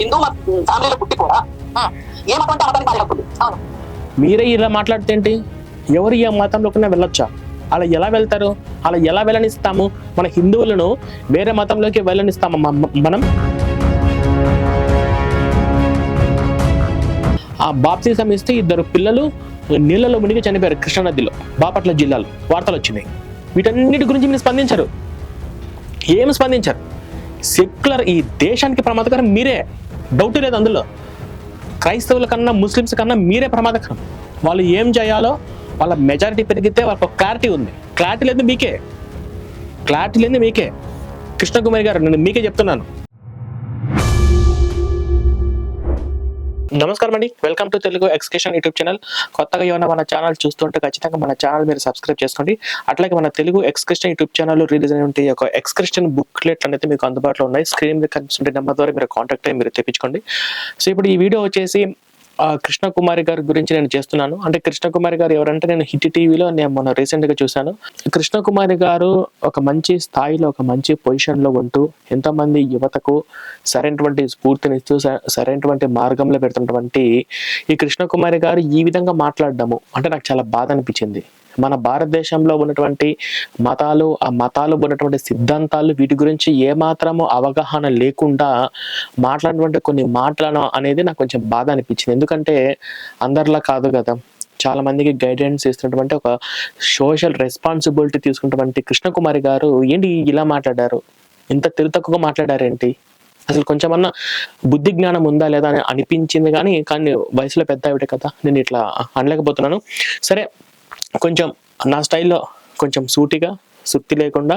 హిందూ ఫ్యామిలీలో పుట్టి కూడా ఏ మతానికి భార్య మీరే ఇలా మాట్లాడితే ఏంటి? ఎవరు ఏ మతంలోకైనా వెళ్ళొచ్చా? అలా ఎలా వెళ్తారు? అలా ఎలా వెళ్ళనిస్తాము? మన హిందువులను వేరే మతంలోకి వెళ్ళనిస్తాము మనం? ఆ బాప్తిజం ఇస్తే ఇద్దరు పిల్లలు నీళ్ళలో మునిగి చనిపోయారు కృష్ణానదిలో బాపట్ల జిల్లాలో. వార్తలు వచ్చినాయి. వీటన్నిటి గురించి మీరు స్పందించరు. ఏం స్పందించరు? సెక్యులర్ ఈ దేశానికి ప్రమాదకరం మీరే. డౌట్ లేదు అందులో. క్రైస్తవుల కన్నా ముస్లిమ్స్ కన్నా మీరే ప్రమాదకరం. వాళ్ళు ఏం చేయాలో వాళ్ళ మెజారిటీ పెరిగితే వాళ్ళకి క్లారిటీ ఉంది. క్లారిటీ లేదు మీకే. క్లారిటీ లేదు మీకే. కృష్ణకుమారి గారు నేను మీకే చెప్తున్నాను. నమస్కారం అండి. వెల్కమ్ టు తెలుగు ఎక్స్కేషన్ యూట్యూబ్ ఛానల్. కొత్తగా ఏమైనా మన ఛానల్ చూస్తుంటే ఖచ్చితంగా మన ఛానల్ మీరు సబ్స్క్రైబ్ చేసుకోండి. అట్లాగే మన తెలుగు ఎక్స్క్రిషన్ యూట్యూబ్ ఛానల్ రిలీజ్ అయిన ఒక ఎక్స్క్రిషన్ బుక్లెట్ అనేది మీకు అందుబాటులో ఉన్నాయి. స్క్రీన్ మీద కనిపిస్తుంటే నెంబర్ ద్వారా మీరు కాంటాక్ట్ అయ్యి మీరు తెప్పించుకోండి. సో ఇప్పుడు ఈ వీడియో వచ్చేసి కృష్ణకుమారి గారి గురించి నేను చేస్తున్నాను. అంటే కృష్ణకుమారి గారు ఎవరంటే నేను హిట్ టీవీలో నేను మొన్న రీసెంట్గా చూశాను. కృష్ణకుమారి గారు ఒక మంచి స్థాయిలో ఒక మంచి పొజిషన్లో ఉంటూ ఎంతోమంది యువతకు సరైనటువంటి స్ఫూర్తినిస్తూ స- సరైనటువంటి మార్గంలో పెడుతున్నటువంటి ఈ కృష్ణకుమారి గారు ఈ విధంగా మాట్లాడడము అంటే నాకు చాలా బాధ అనిపించింది. మన భారతదేశంలో ఉన్నటువంటి మతాలు ఆ మతాలు ఉన్నటువంటి సిద్ధాంతాలు వీటి గురించి ఏ అవగాహన లేకుండా మాట్లాడినటువంటి కొన్ని మాటలను అనేది నాకు కొంచెం బాధ అనిపించింది. ఎందుకంటే అందరిలా కాదు కదా. చాలా మందికి గైడెన్స్ ఇస్తున్నటువంటి ఒక సోషల్ రెస్పాన్సిబిలిటీ తీసుకున్నటువంటి కృష్ణకుమారి గారు ఏంటి ఇలా మాట్లాడారు? ఇంత తిరుతక్కుగా మాట్లాడారేంటి? అసలు కొంచెమన్నా బుద్ధి జ్ఞానం ఉందా లేదా అని అనిపించింది కానీ కానీ వయసులో పెద్ద ఆవిడ కదా. నేను ఇట్లా అనలేకపోతున్నాను. సరే కొంచెం నా స్టైల్లో కొంచెం సూటిగా సుత్తి లేకుండా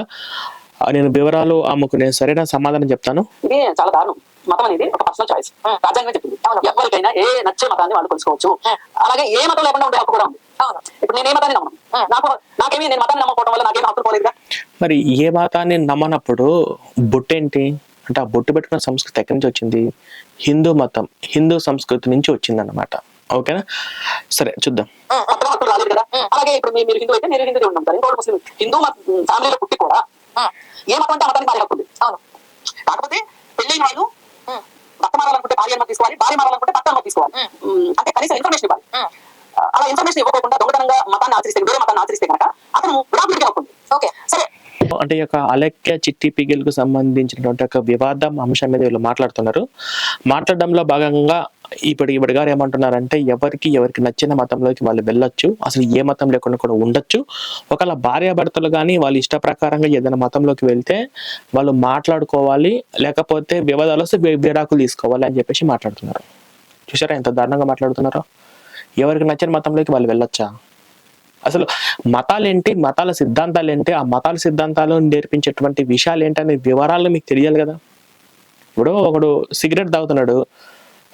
నేను వివరాలు ఆమెకు నేను సరైన సమాధానం చెప్తాను. ఇది చాలా దారుణం. మతం అనేది ఒక పర్సనల్ చాయిస్ రాజ్యాంగం చెప్పింది. ఎవరికైనా ఏ నచ్చే మతాన్ని వాళ్ళు కొలుసుకోవచ్చు. అలాగే ఏ మతం లేకుండా ఉండే హక్కు కూడా ఉంది. ఇప్పుడు నేను ఏ మతాన్ని నమ్మను? నాకు నాకేమి నేను మతాన్ని నమ్మకపోవడం వల్ల నాకేం హక్కు పోలేదుగా? మరి ఏ మతాన్ని నమ్మనప్పుడు బొట్టు ఏంటి అంటే ఆ బొట్టు పెట్టుకున్న సంస్కృతి ఎక్కడి నుంచి వచ్చింది? హిందూ మతం హిందూ సంస్కృతి నుంచి వచ్చింది అనమాట ఓకేనా? సరే చూద్దాం. మతం హక్కులు రాలేదు కదా? అలాగే ఇప్పుడు మీ- మీరు హిందూ అయితే మీరు హిందూ ఉంటారు ఇంకోటి ముస్లిం హిందూ మత ఫ్యామిలీలో పుట్టి కూడా ఏ మతం అంటే మతానికి భార్య హక్కు ఉంది? కాకపోతే పెళ్ళైన వాళ్ళు భర్త మారాలనుకుంటే భార్య అనుమతి తీసుకోవాలి భార్య మారాలనుకుంటే భర్త అనుమతి తీసుకోవాలి. అంటే కనీసం ఇన్ఫర్మేషన్ ఇవ్వాలి. అలా ఇన్ఫర్మేషన్ ఇవ్వకుండా దొంగతనంగా మతాన్ని ఆచరిస్తే వేరే మతాన్ని ఆచరిస్తే కనుక అతను హక్కు ఉంది. ఓకే. సరే. అంటే యొక్క అలెక్య చిట్టి పిగిల్కు సంబంధించినటువంటి ఒక వివాదం అంశం మీద వీళ్ళు మాట్లాడుతున్నారు. మాట్లాడడంలో భాగంగా ఇప్పుడు ఇప్పుడు గారు ఏమంటున్నారంటే ఎవరికి ఎవరికి నచ్చిన మతంలోకి వాళ్ళు వెళ్ళొచ్చు అసలు ఏ మతం లేకుండా కూడా ఉండొచ్చు. ఒకవేళ భార్యాభర్తలు కానీ వాళ్ళ ఇష్ట ప్రకారంగా ఏదైనా మతంలోకి వెళ్తే వాళ్ళు మాట్లాడుకోవాలి లేకపోతే వివాదాలు వస్తే విడాకులు తీసుకోవాలి అని చెప్పేసి మాట్లాడుతున్నారు. చూసారా ఎంత దారుణంగా మాట్లాడుతున్నారో? ఎవరికి నచ్చిన మతంలోకి వాళ్ళు వెళ్ళొచ్చా? అసలు మతాలేంటి మతాల సిద్ధాంతాలు ఏంటి ఆ మతాల సిద్ధాంతాలు నేర్పించేటువంటి విషయాలు ఏంటి అనే వివరాలు మీకు తెలియాలి కదా. ఇప్పుడు ఒకడు సిగరెట్ తాగుతున్నాడు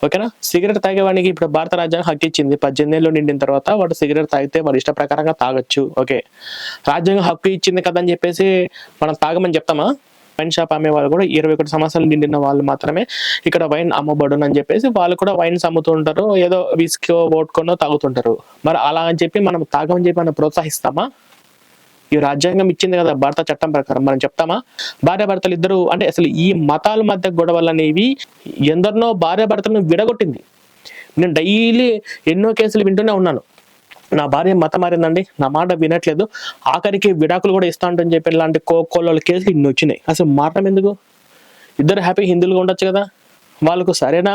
ఓకేనా? సిగరెట్ తాగేవాడికి ఇప్పుడు భారత రాజ్యాంగం హక్కు ఇచ్చింది. పద్దెనిమిది ఏళ్ళు నిండిన తర్వాత వాడు సిగరెట్ తాగితే వాడు ఇష్ట ప్రకారంగా తాగొచ్చు. ఓకే. రాజ్యాంగం హక్కు ఇచ్చింది కదా అని చెప్పేసి మనం తాగమని చెప్తామా? వైన్ షాప్ అమ్మే వాళ్ళు కూడా ఇరవై ఒకటి సంవత్సరాలు నిండిన వాళ్ళు మాత్రమే ఇక్కడ వైన్ అమ్మబడును అని చెప్పేసి వాళ్ళు కూడా వైన్స్ అమ్ముతుంటారు ఏదో విస్కో ఓట్కొనో తాగుతుంటారు. మరి అలా అని చెప్పి మనం తాగమని చెప్పి మనం ప్రోత్సహిస్తామా? ఈ రాజ్యాంగం ఇచ్చింది కదా భారత చట్టం ప్రకారం. మనం చెప్తామా? భార్య భర్తలు ఇద్దరు అంటే అసలు ఈ మతాల మధ్య గొడవలు అనేవి ఎందరినో భార్య భర్తలను విడగొట్టింది. నేను డైలీ ఎన్నో కేసులు వింటూనే ఉన్నాను. నా భార్య మతం మారిందండి. నా మాట వినట్లేదు. ఆఖరికి విడాకులు కూడా ఇస్తా అంటని చెప్పి ఇలాంటి కోకోళ్ళ కేసులు ఇన్ని వచ్చినాయి అసలు మారడం ఎందుకు? ఇద్దరు హ్యాపీ హిందువులుగా ఉండొచ్చు కదా. వాళ్ళకు సరైన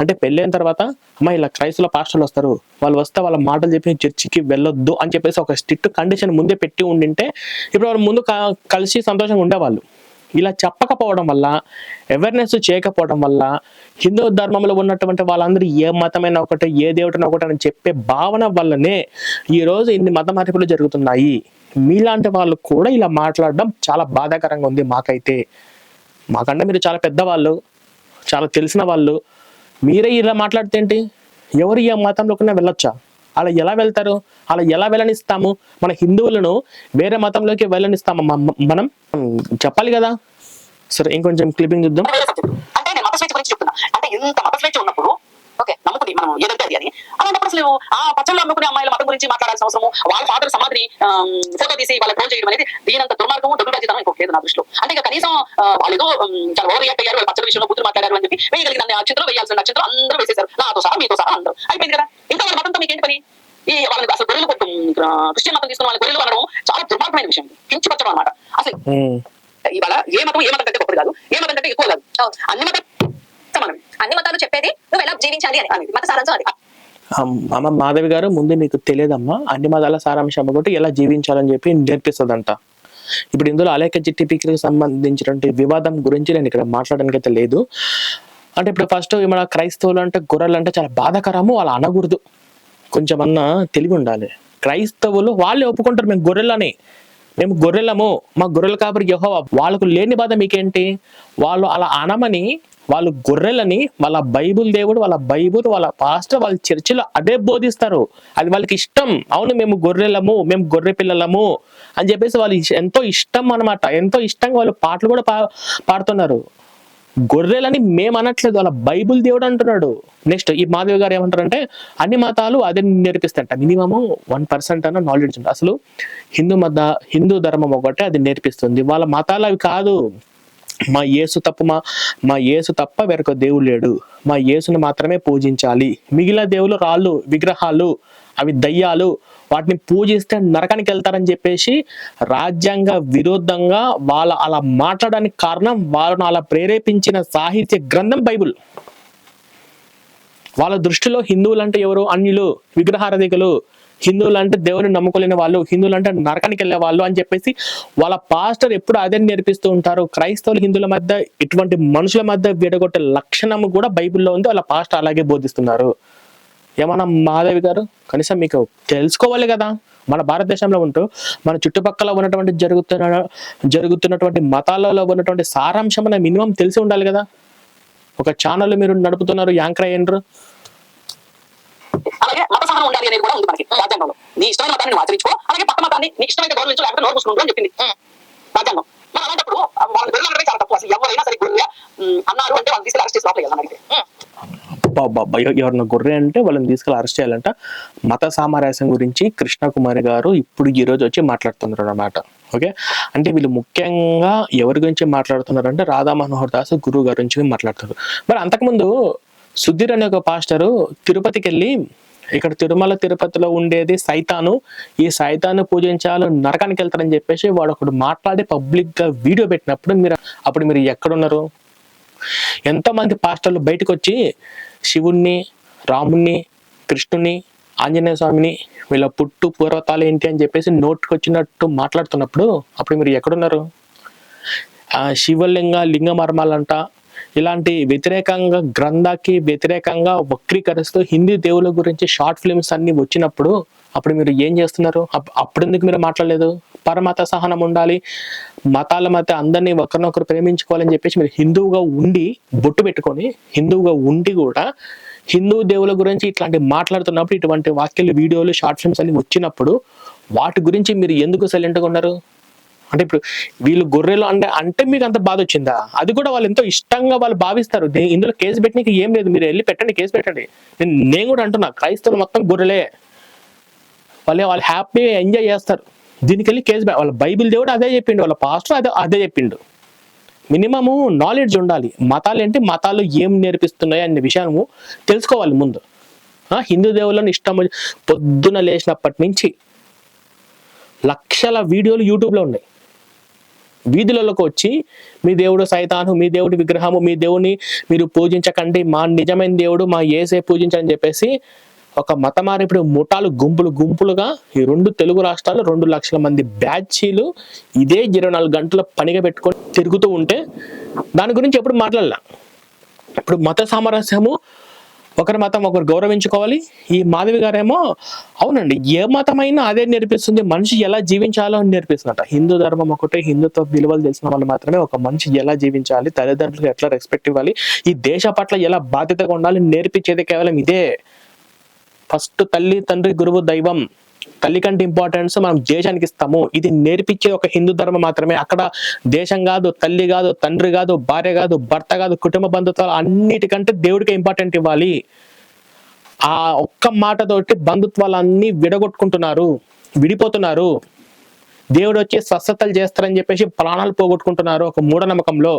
అంటే పెళ్ళైన తర్వాత అమ్మ ఇలా క్రైస్తుల పాస్టర్లు వస్తారు. వాళ్ళు వస్తే వాళ్ళ మాటలు చెప్పి చర్చికి వెళ్ళొద్దు అని చెప్పేసి ఒక స్ట్రిక్ట్ కండిషన్ ముందే పెట్టి ఉండింటే ఇప్పుడు వాళ్ళు ముందు కలిసి సంతోషంగా ఉండేవాళ్ళు. ఇలా చెప్పకపోవడం వల్ల అవేర్నెస్ చేయకపోవడం వల్ల హిందూ ధర్మంలో ఉన్నటువంటి వాళ్ళందరూ ఏ మతమైనా ఒకటే ఏ దేవుడైనా ఒకటే అని చెప్పే భావన వల్లనే ఈరోజు ఇన్ని మత మార్పులు జరుగుతున్నాయి. మీలాంటి వాళ్ళు కూడా ఇలా మాట్లాడడం చాలా బాధాకరంగా ఉంది మాకైతే. మాకంటే మీరు చాలా పెద్దవాళ్ళు. చాలా తెలిసిన వాళ్ళు మీరే ఇలా మాట్లాడితే ఏంటి? ఎవరు ఏ మతంలోకైనా వెళ్ళొచ్చా? అలా ఎలా వెళ్తారు? అలా ఎలా వెళ్ళనిస్తాము? మన హిందువులను వేరే మతంలోకి వెళ్ళనిస్తాము మనం? చెప్పాలి కదా. సరే ఇంకొంచెం క్లిప్పింగ్ చూద్దాం. అంటే నేను మత స్వేచ్ఛ గురించి చెప్తున్నా. అంటే ఇంత మత స్వేచ్ఛ ఉన్నప్పుడు ఓకే ఒకటి మనం ఏదంటే అది అని అలాంటప్పుడు అసలు ఆ పచ్చళ్ళు అమ్ముకునే అమ్మాయిల మతం గురించి మాట్లాడాల్సిన అవసరం వాళ్ళ ఫాదర్ సమాధిని ఫోటో తీసి వాళ్ళ ట్రోల్ చేయడం అనేది దీనంత దుర్మార్గం దుర్గాజితం ఇంకొక లేదు నా దృష్టిలో. అంటే ఇక కనీసం వాళ్ళు ఏదో చాలా ఓవర్ రియాక్ట్ అయ్యారు వాళ్ళ పచ్చల విషయంలో బుద్ధులు మాట్లాడారు అని చెప్పి వేయగలిగిన నక్షత్రం వేయాల్సిన నక్షత్రం అందరూ వేసేశారు. నాతో సహా మీతో సహా అందరూ. అయిపోయింది కదా. ఇంకా వాళ్ళ మతంతో మీకేంటి పని? ఈ వాళ్ళకి అసలు గొర్రెలు కొట్టు క్రిస్టియన్ మతం తీసుకున్న వాళ్ళ గొర్రెలు అనడం చాలా దుర్మార్గమైన విషయం. కించపరచడం అనమాట అసలు. ఇవాళ ఏ మతం ఏ మతం కంటే గొప్పది కాదు. ఏ మతం కంటే ఎక్కువ కాదు. అన్ని మతం సమానమే అన్ని మతాలు చెప్పేది నువ్వు ఎలా జీవించాలి అని. మత సారాంశం అది. అమ్మ మాధవి గారు ముందు మీకు తెలియదమ్మా. అన్ని మతాల సారాంశం ఒకటి ఎలా జీవించాలని చెప్పి నేర్పిస్తుందంట ఇప్పుడు ఇందులో అలేఖ జిట్టిపికి సంబంధించినటువంటి వివాదం గురించి నేను ఇక్కడ మాట్లాడడానికి అయితే లేదు. అంటే ఇప్పుడు ఫస్ట్ మన క్రైస్తవులు అంటే గొర్రెలు అంటే చాలా బాధాకరము వాళ్ళు అనకూడదు. కొంచెం తెలివి ఉండాలి. క్రైస్తవులు వాళ్ళే ఒప్పుకుంటారు మేము గొర్రెలని. మేము గొర్రెలము. మా గొర్రెలు కాబట్టి యహో వాళ్ళకు లేని బాధ మీకేంటి? వాళ్ళు అలా అనమని వాళ్ళు గొర్రెలని వాళ్ళ బైబుల్ దేవుడు వాళ్ళ బైబుల్ వాళ్ళ పాస్టర్ వాళ్ళ చర్చిలో అదే బోధిస్తారు. అది వాళ్ళకి ఇష్టం. అవును మేము గొర్రెలము మేము గొర్రె పిల్లలము అని చెప్పేసి వాళ్ళు ఎంతో ఇష్టం అనమాట ఎంతో ఇష్టంగా వాళ్ళు పాటలు కూడా పా పాడుతున్నారు. గొర్రెలని మేము అనట్లేదు. వాళ్ళ బైబుల్ దేవుడు అంటున్నాడు. నెక్స్ట్ ఈ మాధవి గారు ఏమంటారంటే అన్ని మతాలు అదే నేర్పిస్తాయంట. మినిమము వన్ పర్సెంట్ అన్న నాలెడ్జ్ ఉంటుంది అసలు హిందూ మత హిందూ ధర్మం ఒకటే అది నేర్పిస్తుంది. వాళ్ళ మతాలు అవి కాదు. మా యేసు తప్ప మా మా యేసు తప్ప వేరొక దేవుడు లేడు. మా యేసును మాత్రమే పూజించాలి. మిగిలిన దేవులు రాళ్ళు విగ్రహాలు అవి దయ్యాలు వాటిని పూజిస్తే నరకానికి వెళ్తారని చెప్పేసి రాజ్యాంగ విరుద్ధంగా వాళ్ళ అలా మాట్లాడడానికి కారణం వాళ్ళను అలా ప్రేరేపించిన సాహిత్య గ్రంథం బైబుల్. వాళ్ళ దృష్టిలో హిందువులు అంటే ఎవరు? అన్యులు విగ్రహారధికులు హిందువులు అంటే దేవుని నమ్ముకోలేని వాళ్ళు హిందువులు అంటే నరకానికి వెళ్ళే వాళ్ళు అని చెప్పేసి వాళ్ళ పాస్టర్ ఎప్పుడు అదే నేర్పిస్తూ ఉంటారు. క్రైస్తవులు హిందువుల మధ్య ఇటువంటి మనుషుల మధ్య విడగొట్టే లక్షణం కూడా బైబిల్లో ఉంది. వాళ్ళ పాస్టర్ అలాగే బోధిస్తున్నారు. ఏమన్నా మాధవి గారు కనీసం మీకు తెలుసుకోవాలి కదా. మన భారతదేశంలో ఉంటూ మన చుట్టుపక్కల ఉన్నటువంటి జరుగుతున్న జరుగుతున్నటువంటి మతాలలో ఉన్నటువంటి సారాంశం మినిమం తెలిసి ఉండాలి కదా. ఒక ఛానల్ మీరు నడుపుతున్నారు యాంకర్ అయ్యండ్రు. మత ఉండాలి అనేది కూడా ఉంది మనకి రాజ్యాంగంలో. నీ ఇష్టమైన మతాన్ని నువ్వు ఆచరించుకో అలాగే పక్క మతాన్ని నీ ఇష్టమైన గౌరవించు లేకపోతే నోరు మూసుకుంటూ అని చెప్పింది రాజ్యాంగం. మరి అలాంటప్పుడు వాళ్ళని అనడమే చాలా తప్పు. అసలు ఎవరైనా సరే గొర్రె అన్నారు అంటే వాళ్ళని తీసుకెళ్ళి అరెస్ట్ చేసి లోపలికి ఎవ- ఎవరిన గొర్రె అంటే వాళ్ళని తీసుకెళ్ళి అరెస్ట్ చేయాలంట. మత సామరస్యం గురించి కృష్ణకుమారి గారు ఇప్పుడు ఈ రోజు వచ్చి మాట్లాడుతున్నారు అన్నమాట ఓకే? అంటే వీళ్ళు ముఖ్యంగా ఎవరి గురించి మాట్లాడుతున్నారు అంటే రాధా మనోహర్ దాస్ గురువు గారి గురించి మాట్లాడుతున్నారు. మరి అంతకుముందు సుధీర్ అనే ఒక పాస్టరు తిరుపతికి వెళ్ళి ఇక్కడ తిరుమల తిరుపతిలో ఉండేది సైతాను. ఈ సైతాను పూజించాలి నరకానికి వెళ్తారని చెప్పేసి వాడు ఒకడు మాట్లాడి పబ్లిక్గా వీడియో పెట్టినప్పుడు మీరు అప్పుడు మీరు ఎక్కడున్నారు? ఎంతో మంది పాస్టర్లు బయటకు వచ్చి శివుణ్ణి రాముణ్ణి కృష్ణుని ఆంజనేయ స్వామిని వీళ్ళ పుట్టు పూర్వతాలు ఏంటి అని చెప్పేసి నోటికి వచ్చినట్టు మాట్లాడుతున్నప్పుడు అప్పుడు మీరు ఎక్కడున్నారు? ఆ శివలింగ లింగ మర్మాలంట ఇలాంటి వ్యతిరేకంగా గ్రంథాకి వ్యతిరేకంగా వక్రీకరిస్తూ హిందీ దేవుల గురించి షార్ట్ ఫిల్మ్స్ అన్ని వచ్చినప్పుడు అప్పుడు మీరు ఏం చేస్తున్నారు? అప్- అప్పుడు ఎందుకు మీరు మాట్లాడలేదు? పరమత సహనం ఉండాలి. మతాల మధ్య అందరినీ ఒకరినొకరు ప్రేమించుకోవాలని చెప్పేసి మీరు హిందువుగా ఉండి బొట్టు పెట్టుకొని హిందువుగా ఉండి కూడా హిందూ దేవుల గురించి ఇట్లాంటి మాట్లాడుతున్నప్పుడు ఇటువంటి వాక్యాలు వీడియోలు షార్ట్ ఫిల్మ్స్ అన్ని వచ్చినప్పుడు వాటి గురించి మీరు ఎందుకు సైలెంట్గా ఉన్నారు? అంటే ఇప్పుడు వీళ్ళు గొర్రెలు అంటే అంటే మీకు అంత బాధ వచ్చిందా? అది కూడా వాళ్ళు ఎంతో ఇష్టంగా వాళ్ళు భావిస్తారు. ఇందులో కేసు పెట్టడానికి ఏం లేదు. మీరు వెళ్ళి పెట్టండి కేసు పెట్టండి. నేను నేను కూడా అంటున్నా క్రైస్తవులు మొత్తం గొర్రెలే. వాళ్ళే వాళ్ళు హ్యాపీగా ఎంజాయ్ చేస్తారు. దీనికి వెళ్ళి కేసు వాళ్ళ బైబిల్ దేవుడు అదే చెప్పిండు. వాళ్ళ పాస్టర్ అదే అదే చెప్పిండు. మినిమము నాలెడ్జ్ ఉండాలి. మతాలు ఏంటి? మతాలు ఏం నేర్పిస్తున్నాయి అనే విషయము తెలుసుకోవాలి ముందు. హిందూ దేవుళ్ళని ఇష్టం పొద్దున లేచినప్పటి నుంచి లక్షల వీడియోలు యూట్యూబ్లో ఉన్నాయి. వీధులలోకి వచ్చి మీ దేవుడు సైతాను మీ దేవుడి విగ్రహము మీ దేవుని మీరు పూజించకండి. మా నిజమైన దేవుడు మా ఏసే పూజించని చెప్పేసి ఒక మతమారిపుడు ముఠాలు గుంపులు గుంపులుగా ఈ రెండు తెలుగు రాష్ట్రాలు రెండు లక్షల మంది బ్యాచీలు ఇదే ఇరవై నాలుగు గంటల పనిగా పెట్టుకొని తిరుగుతూ ఉంటే దాని గురించి ఎప్పుడు మాట్లాడలే? ఇప్పుడు మత సామరస్యము ఒకరి మతం ఒకరు గౌరవించుకోవాలి. ఈ మాధవి గారేమో అవునండి ఏ మతమైనా అదే నేర్పిస్తుంది మనిషి ఎలా జీవించాలో అని నేర్పిస్తుందట. హిందూ ధర్మం ఒకటే హిందుత్వ విలువలు తెలిసిన వాళ్ళు మాత్రమే ఒక మనిషి ఎలా జీవించాలి తల్లిదండ్రులకు ఎట్లా రెస్పెక్ట్ ఇవ్వాలి ఈ దేశ పట్ల ఎలా బాధ్యతగా ఉండాలి నేర్పించేది కేవలం ఇదే. ఫస్ట్ తల్లి తండ్రి గురువు దైవం. తల్లి కంటే ఇంపార్టెన్స్ మనం దేశానికి ఇస్తాము. ఇది నేర్పించే ఒక హిందూ ధర్మం మాత్రమే. అక్కడ దేశం కాదు తల్లి కాదు తండ్రి కాదు భార్య కాదు భర్త కాదు కుటుంబ బంధుత్వాలు అన్నిటికంటే దేవుడికి ఇంపార్టెంట్ ఇవ్వాలి. ఆ ఒక్క మాటతోటి బంధుత్వాలన్నీ విడగొట్టుకుంటున్నారు విడిపోతున్నారు. దేవుడు వచ్చి స్వస్థతలు చేస్తారని చెప్పేసి ప్రాణాలు పోగొట్టుకుంటున్నారు ఒక మూఢనమ్మకంలో.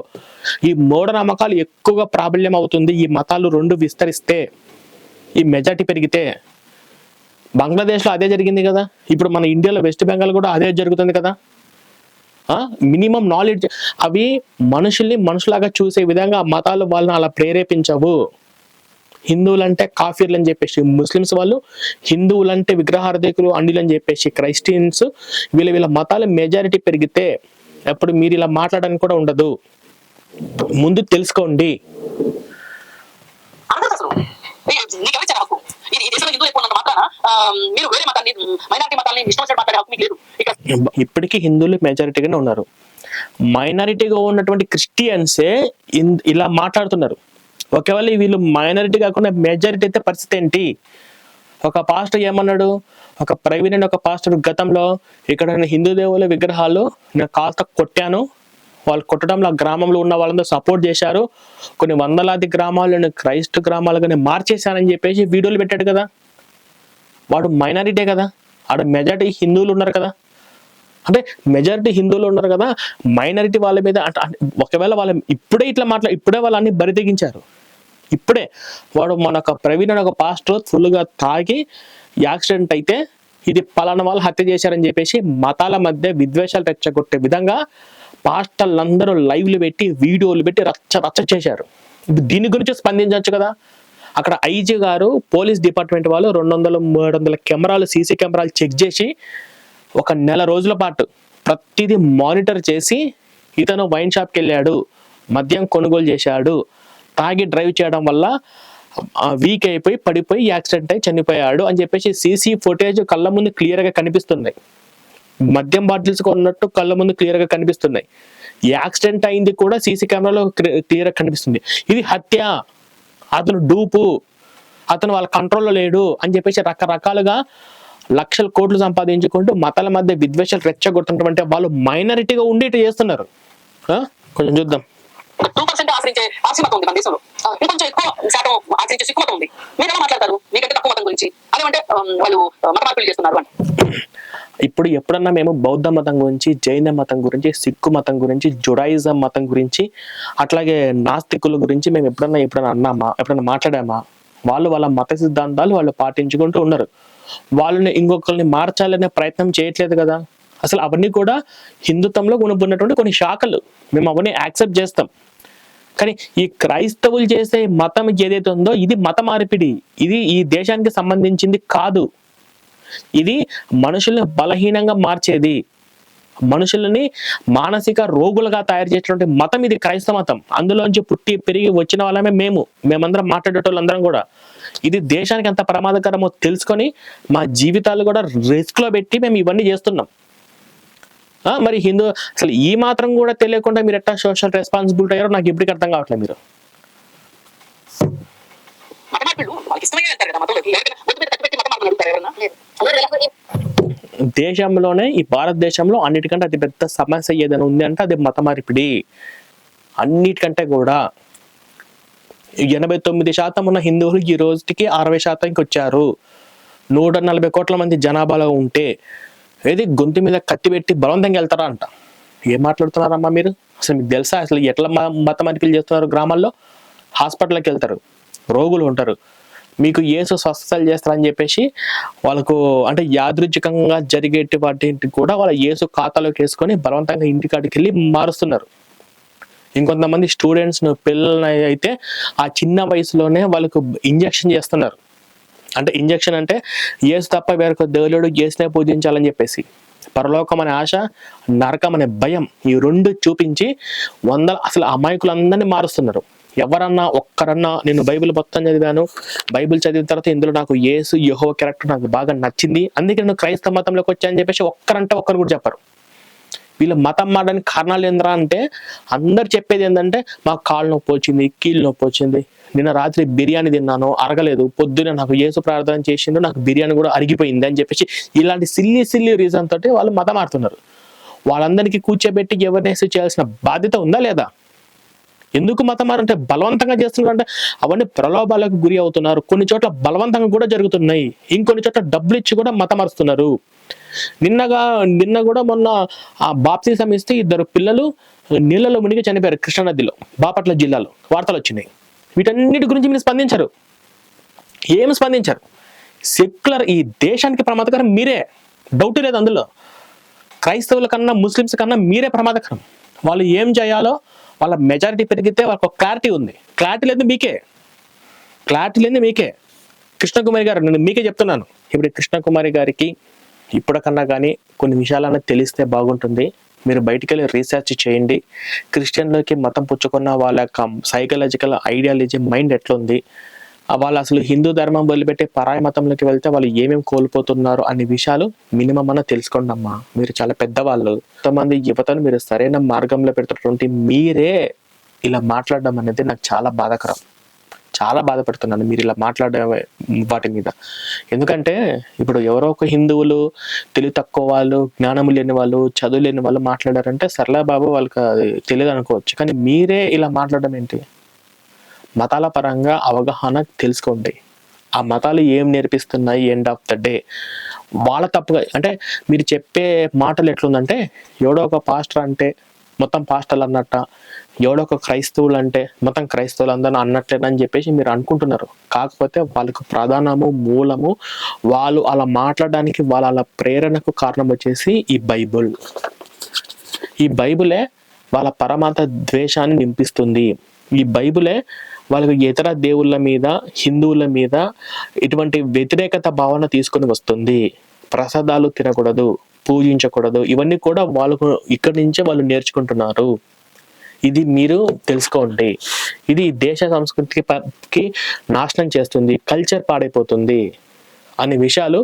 ఈ మూఢనమ్మకాలు ఎక్కువగా ప్రాబల్యం అవుతుంది ఈ మతాలు రెండు విస్తరిస్తే ఈ మెజార్టీ పెరిగితే. బంగ్లాదేశ్లో అదే జరిగింది కదా. ఇప్పుడు మన ఇండియాలో వెస్ట్ బెంగాల్ కూడా అదే జరుగుతుంది కదా. మినిమం నాలెడ్జ్ అవి మనుషుల్ని మనుషులాగా చూసే విధంగా మతాలు వాళ్ళని అలా ప్రేరేపించవు. హిందువులంటే కాఫీర్లు అని చెప్పేసి ముస్లిమ్స్ వాళ్ళు హిందువులంటే విగ్రహార్థకులు అండిలు అని చెప్పేసి క్రైస్టియన్స్ వీళ్ళ వీళ్ళ మతాల మెజారిటీ పెరిగితే అప్పుడు మీరు ఇలా మాట్లాడడానికి కూడా ఉండదు. ముందు తెలుసుకోండి. అనకూడదు హిందువులు మీరు వేరే మతాన్ని మైనారిటీ మతాన్ని ఇష్టం వచ్చినట్టు మాట్లాడే హక్కు మీకు లేదు. ఇప్పటికీ హిందువులు మెజారిటీగానే ఉన్నారు. మైనారిటీగా ఉన్నటువంటి క్రిస్టియన్సే ఇన్- ఇలా మాట్లాడుతున్నారు. ఒకవేళ వీళ్ళు మైనారిటీ కాకుండా మెజారిటీ అయితే పరిస్థితి ఏంటి? ఒక పాస్టర్ ఏమన్నాడు? ఒక ప్రవీణ్ అనే ఒక పాస్టర్ గతంలో ఇక్కడ హిందూ దేవుల విగ్రహాలు నేను కాస్త కొట్టాను. వాళ్ళు కొట్టడంలో ఆ గ్రామంలో ఉన్న వాళ్ళందరూ సపోర్ట్ చేశారు. కొన్ని వందలాది గ్రామాలను క్రైస్తు గ్రామాలుగానే మార్చేశానని చెప్పేసి వీడియోలు పెట్టాడు కదా. వాడు మైనారిటీ కదా. ఆడ మెజారిటీ హిందువులు ఉన్నారు కదా. అంటే మెజారిటీ హిందువులు ఉన్నారు కదా మైనారిటీ వాళ్ళ మీద అంటే ఒకవేళ వాళ్ళ ఇప్పుడే ఇట్లా మాట్లా ఇప్పుడే వాళ్ళని బరితెగించారు. ఇప్పుడే వాడు మన ఒక ప్రవీణ్ అనే ఒక పాస్టర్ ఫుల్గా తాగి యాక్సిడెంట్ అయితే ఇది పలానా వాళ్ళు హత్య చేశారని చెప్పేసి మతాల మధ్య విద్వేషాలు రెచ్చగొట్టే విధంగా పాస్టర్లందరూ లైవ్లు పెట్టి వీడియోలు పెట్టి రచ్చ రచ్చ చేశారు. దీని గురించి స్పందించవచ్చు కదా. అక్కడ ఐజీ గారు పోలీస్ డిపార్ట్మెంట్ వాళ్ళు రెండు వందల మూడు వందల కెమెరాలు సీసీ కెమెరాలు చెక్ చేసి ఒక నెల రోజుల పాటు ప్రతిదీ మానిటర్ చేసి ఇతను వైన్ షాప్కి వెళ్ళాడు మద్యం కొనుగోలు చేశాడు తాగి డ్రైవ్ చేయడం వల్ల వీక్ అయిపోయి పడిపోయి యాక్సిడెంట్ అయి చనిపోయాడు అని చెప్పేసి సీసీ ఫుటేజ్ కళ్ళ ముందు క్లియర్గా కనిపిస్తున్నాయి. మద్యం బాటిల్స్ కొన్నట్టు కళ్ళ ముందు క్లియర్గా కనిపిస్తున్నాయి. యాక్సిడెంట్ అయింది కూడా సీసీ కెమెరాలో క్లియర్గా కనిపిస్తుంది. ఇది హత్య. అతను డూపు అతను వాళ్ళ కంట్రోల్లో లేడు అని చెప్పేసి రకరకాలుగా లక్షల కోట్లు సంపాదించుకుంటూ మతాల మధ్య విద్వేషాలు రెచ్చగొడుతున్నటువంటి వాళ్ళు మైనారిటీగా ఉండి ఇటు చేస్తున్నారు. కొంచెం చూద్దాం. టూ పర్సెంట్ ఆశ్రయించే పార్సీ ఉంది మన దేశంలో. ఇంకొంచెం ఎక్కువ శాతం ఆశ్రయించే సిక్కుమతం ఉంది. మీరు ఎలా మాట్లాడతారు? మీకంటే తక్కువ మతం గురించి. అదేమంటే వాళ్ళు మత మార్పులు చేస్తున్నారు అని. ఇప్పుడు ఎప్పుడన్నా మేము బౌద్ధ మతం గురించి జైన మతం గురించి సిక్కు మతం గురించి జుడాయిజం మతం గురించి అట్లాగే నాస్తికుల గురించి మేము ఎప్పుడన్నా ఎప్పుడన్నా అన్నామా? ఎప్పుడన్నా మాట్లాడామా? వాళ్ళు వాళ్ళ మత సిద్ధాంతాలు వాళ్ళు పాటించుకుంటూ ఉన్నారు. వాళ్ళని ఇంకొకరిని మార్చాలనే ప్రయత్నం చేయట్లేదు కదా. అసలు అవన్నీ కూడా హిందుత్వంలో ఉన్నటువంటి కొన్ని శాఖలు. మేము అవన్నీ యాక్సెప్ట్ చేస్తాం. కానీ ఈ క్రైస్తవులు చేసే మతం ఏదైతే ఉందో ఇది మత మార్పిడి. ఇది ఈ దేశానికి సంబంధించింది కాదు. ఇది మనుషుల్ని బలహీనంగా మార్చేది. మనుషులని మానసిక రోగులుగా తయారు చేసినటువంటి మతం ఇది క్రైస్తవ మతం. అందులోంచి పుట్టి పెరిగి వచ్చిన వాళ్ళమే మేము. మేమందరం మాట్లాడేటోళ్ళందరం కూడా. ఇది దేశానికి ఎంత ప్రమాదకరమో తెలుసుకొని మా జీవితాలు కూడా రిస్క్లో పెట్టి మేము ఇవన్నీ చేస్తున్నాం. మరి హిందూ అసలు ఈ మాత్రం కూడా తెలియకుండా మీరు ఎట్లా సోషల్ రెస్పాన్సిబిలిటీ అయ్యారో నాకు ఇప్పటికి అర్థం కావట్లేదు మీరు. దేశంలోనే ఈ భారతదేశంలో అన్నిటికంటే అతి పెద్ద సమస్య ఏదైనా ఉంది అంటే అది మత మార్పిడి అన్నిటికంటే కూడా ఎనభై తొమ్మిది శాతం ఉన్న హిందువులు ఈ రోజుకి అరవై శాతానికి వచ్చారు. నూట నలభై కోట్ల మంది జనాభాలో ఉంటే ఏది? గొంతు మీద కత్తి పెట్టి బలవంతంగా వెళ్తారా అంట. ఏం మాట్లాడుతున్నారమ్మా మీరు? అసలు మీకు తెలుసా? అసలు ఎట్లా మ- మత చేస్తున్నారు గ్రామాల్లో? హాస్పిటల్కి వెళ్తారు. రోగులు ఉంటారు. మీకు ఏసు స్వస్థతలు చేస్తారని చెప్పేసి వాళ్ళకు అంటే యాదృచ్ఛికంగా జరిగేటి వాటిని కూడా వాళ్ళ ఏసు ఖాతాలోకి వేసుకొని బలవంతంగా ఇంటికాడికి వెళ్ళి మారుస్తున్నారు. ఇంకొంతమంది స్టూడెంట్స్ పిల్లల్ని అయితే ఆ చిన్న వయసులోనే వాళ్ళకు ఇంజెక్షన్ చేస్తున్నారు. అంటే ఇంజెక్షన్ అంటే ఏసు తప్ప వేరొక దేవుడు ఏసునే పూజించాలని చెప్పేసి. పరలోకం అనే ఆశ నరకం అనే భయం ఈ రెండు చూపించి వందల అసలు అమాయకులందరినీ మారుస్తున్నారు. ఎవరన్నా ఒక్కరన్నా నేను బైబిల్ మొత్తం చదివాను బైబిల్ చదివిన తర్వాత ఇందులో నాకు యేసు యహో క్యారెక్టర్ నాకు బాగా నచ్చింది. అందుకే నేను క్రైస్తవ మతంలోకి వచ్చానని చెప్పేసి ఒక్కరంటే ఒక్కరు కూడా చెప్పరు. వీళ్ళు మతం మారడానికి కారణాలు ఏంద్రా అంటే అందరు చెప్పేది ఏంటంటే మాకు కాళ్ళు నొప్పి వచ్చింది కీళ్ళు నొప్పి వచ్చింది నిన్న రాత్రి బిర్యానీ తిన్నాను అరగలేదు. పొద్దున నాకు ఏసు ప్రార్థన చేసిండు నాకు బిర్యానీ కూడా అరిగిపోయింది అని చెప్పేసి ఇలాంటి సిల్లి సిల్లి రీజన్ తోటి వాళ్ళు మతం ఆడుతున్నారు వాళ్ళందరికీ కూర్చోబెట్టి అవేర్నెస్ చేయాల్సిన బాధ్యత ఉందా లేదా? ఎందుకు మతం అంటే బలవంతంగా చేస్తున్నారు అంటే అవన్నీ ప్రలోభాలకు గురి అవుతున్నారు. కొన్ని చోట్ల బలవంతంగా కూడా జరుగుతున్నాయి. ఇంకొన్ని చోట్ల డబ్బులు ఇచ్చి కూడా మతమారుస్తున్నారు. నిన్నగా నిన్న కూడా మొన్న ఆ బాప్తిజం ఇస్తే ఇద్దరు పిల్లలు నీళ్ళలో మునిగి చనిపోయారు కృష్ణానదిలో బాపట్ల జిల్లాలో. వార్తలు వచ్చినాయి. వీటన్నిటి గురించి మీరు స్పందించరు. ఏం స్పందించరు? సెక్యులర్ ఈ దేశానికి ప్రమాదకరం మీరే. డౌట్ లేదు అందులో. క్రైస్తవుల కన్నా ముస్లిమ్స్ కన్నా మీరే ప్రమాదకరం. వాళ్ళు ఏం చేయాలో వాళ్ళ మెజారిటీ పెరిగితే వాళ్ళకి ఒక క్లారిటీ ఉంది. క్లారిటీ లేదు మీకే. క్లారిటీ లేదు మీకే. కృష్ణకుమారి గారు నేను మీకే చెప్తున్నాను. ఇప్పుడు కృష్ణకుమారి గారికి ఇప్పటికన్నా కానీ కొన్ని విషయాలన్నీ తెలిస్తే బాగుంటుంది. మీరు బయటికి వెళ్ళి రీసెర్చ్ చేయండి. క్రిస్టియన్లోకి మతం పుచ్చుకున్న వాళ్ళ యొక్క సైకలాజికల్ ఐడియాలజీ మైండ్ ఎట్లుంది? వాళ్ళు అసలు హిందూ ధర్మం వదిలిపెట్టి పరాయ మతంలోకి వెళ్తే వాళ్ళు ఏమేమి కోల్పోతున్నారు అనే విషయాలు మినిమం అన్న తెలుసుకోండి అమ్మా. మీరు చాలా పెద్దవాళ్ళు. కొంతమంది యువతను మీరు సరైన మార్గంలో పెడుతున్నటువంటి మీరే ఇలా మాట్లాడడం అనేది నాకు చాలా బాధాకరం. చాలా బాధపడుతున్నాను మీరు ఇలా మాట్లాడే వాటి మీద. ఎందుకంటే ఇప్పుడు ఎవరో ఒక హిందువులు తెలివి తక్కువ వాళ్ళు జ్ఞానం లేని వాళ్ళు చదువు లేని వాళ్ళు మాట్లాడారంటే సర్లా బాబు వాళ్ళకి అది తెలియదు అనుకోవచ్చు. కానీ మీరే ఇలా మాట్లాడడం ఏంటి? మతాల పరంగా అవగాహన తెలుసుకోండి. ఆ మతాలు ఏం నేర్పిస్తున్నాయి ఎండ్ ఆఫ్ ద డే? వాళ్ళ తప్పుగా అంటే మీరు చెప్పే మాటలు ఎట్లుందంటే ఎవడో ఒక పాస్టర్ అంటే మొత్తం పాస్టర్లు అన్నట్ట ఎవడొక ఒక క్రైస్తవులు అంటే మొత్తం క్రైస్తవులు అందరూ అన్నట్లేనని చెప్పేసి మీరు అనుకుంటున్నారు. కాకపోతే వాళ్ళకు ప్రధానము మూలము వాళ్ళు అలా మాట్లాడడానికి వాళ్ళ అలా ప్రేరణకు కారణం వచ్చేసి ఈ బైబుల్. ఈ బైబులే వాళ్ళ పరమాత ద్వేషాన్ని నింపిస్తుంది. ఈ బైబులే వాళ్ళకు ఇతర దేవుళ్ళ మీద హిందువుల మీద ఇటువంటి వ్యతిరేకత భావన తీసుకొని వస్తుంది. ప్రసాదాలు తినకూడదు పూజించకూడదు ఇవన్నీ కూడా వాళ్ళకు ఇక్కడి నుంచే వాళ్ళు నేర్చుకుంటున్నారు. ఇది మీరు తెలుసుకోండి. ఇది దేశ సంస్కృతికి నాశనం చేస్తుంది కల్చర్ పాడైపోతుంది అనే విషయాలు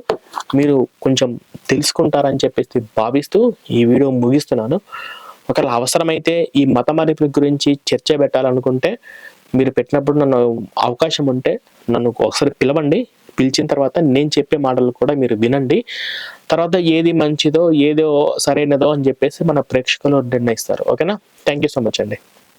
మీరు కొంచెం తెలుసుకుంటారని చెప్పేసి భావిస్తూ ఈ వీడియో ముగిస్తున్నాను. ఒకవేళ అవసరమైతే ఈ మత మార్పుల గురించి చర్చ పెట్టాలనుకుంటే మీరు పెట్టినప్పుడు నన్ను అవకాశం ఉంటే నన్ను ఒకసారి పిలవండి. పిలిచిన తర్వాత నేను చెప్పే మాటలు కూడా మీరు వినండి. తర్వాత ఏది మంచిదో ఏదో సరైనదో అని చెప్పేసి మన ప్రేక్షకులు నిర్ణయిస్తారు. ఓకేనా? థ్యాంక్ యూ సో మచ్ అండి.